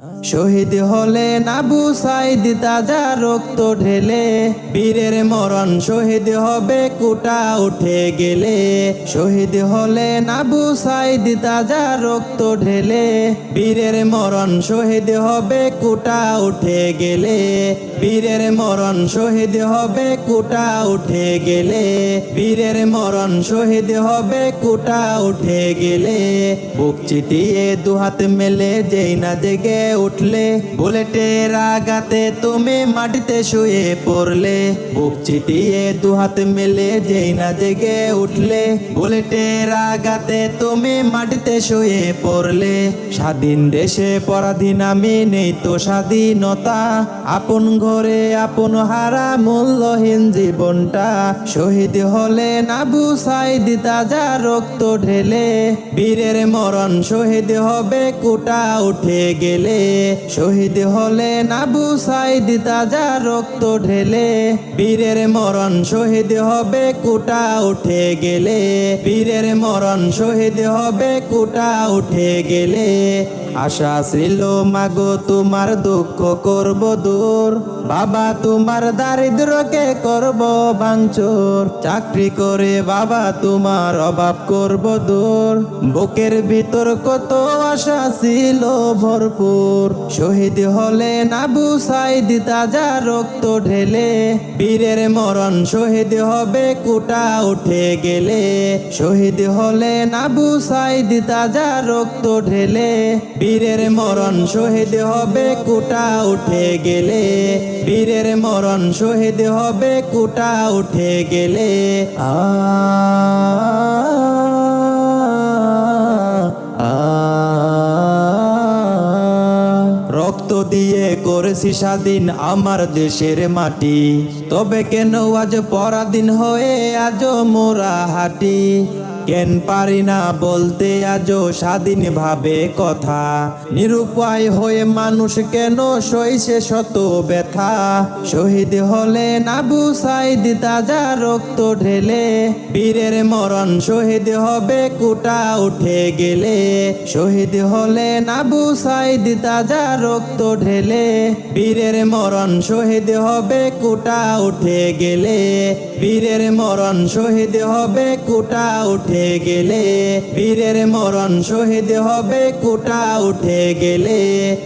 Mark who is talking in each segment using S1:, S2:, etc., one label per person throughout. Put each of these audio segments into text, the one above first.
S1: শহীদ হলে নাবু সাইদ তাজা রক্ত ঢেলে, বীরের মরণ শহীদ হবে কুটা উঠে গেলে। শহীদ হলে নাবু সাইদ তাজা রক্ত ঢেলে, বীরের মরণ শহীদ হবে কুটা উঠে গেলে। বীরের মরণ শহীদ হবে কুটা উঠে গেলে, বীরের মরণ শহীদ হবে কুটা উঠে গেলে। বুক চিতিয়ে দুহাত মেলে, যেই না জেগে উঠলে বুলেটের আগাতে তুমি মাটিতে শুয়ে পড়লে। বুক চিতিয়ে দুহাত মেলে যেই না জেগে উঠলে। বুলেটের আগাতে তুমি মাটিতে শুয়ে পড়লে। স্বাধীন দেশে পরাধীন আমি নেই তো স্বাধীনতা। আপন ঘরে আপন হারা মূল্যহীন জীবনটা। শহীদ হলে নাবু সাইদ তাজা রক্ত ঢেলে। বীরের মরণ শহীদ হবে কোটা উঠে গেলে। শহীদ হলে নাবু সাইদ তাজা রক্ত ঢেলে, বীরের মরণ শহীদ হবে কুটা উঠে গেলে, বীরের মরণ শহীদ হবে কুটা উঠে গেলে। আশা ছিল, মাগো, তোমার দুঃখ করব দূর, বাবা, তোমার দারিদ্রকে করব ভাঙচুর, চাকরি করে বাবা, তোমার অভাব করব দূর। বুকের ভিতর কত আশা ছিল ভরপুর। শহীদ হলে নাবু সাইদ তাজা রক্ত ঢেলে। বীরের মরণ শহীদ হবে কুটা উঠে গেলে। শহীদ হলে নাবু সাইদ তাজা রক্ত ঢেলে। বীরের মরণ শহীদ হবে কুটা উঠে গেলে। বীরের মরণ শহীদ হবে কুটা উঠে গেলে। আ রক্ত দিয়ে করেছি স্বাধীন আমার দেশের মাটি। তবে কেন আজ পরাধীন হয়ে আজ মোরা হাঁটি? কেন পারি না বলতে আজও স্বাধীন ভাবে কথা? নিরুপায় হয়ে মানুষ কেন সইছে শত ব্যথা? শহীদ হলে নাবু সাইদ তাজা রক্ত ঢেলে, বীরের মরণ শহীদ হবে কুটা উঠে গেলে। শহীদ হলে নাবু সাইদ তাজা রক্ত ঢেলে, বীরের মরণ শহীদ হবে কুটা উঠে গেলে। বীরের মরণ শহীদ হবে কুটা উঠে গেলে বীরের মরণ শহীদ হবে, কোটা উঠে গেলে।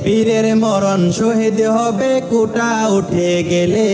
S1: বীরের মরণ শহীদ হবে, কোটা উঠে গেলে।